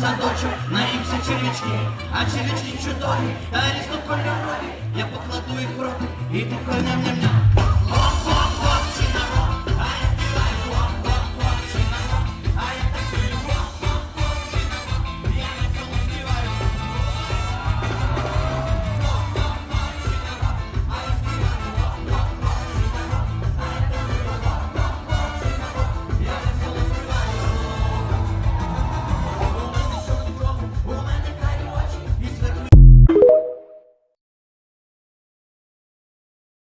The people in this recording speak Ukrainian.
садочок, наївся червячки, а червячки чудові, та різнокольорові. Я покладу їх в рот і тихо ням-ням-ням.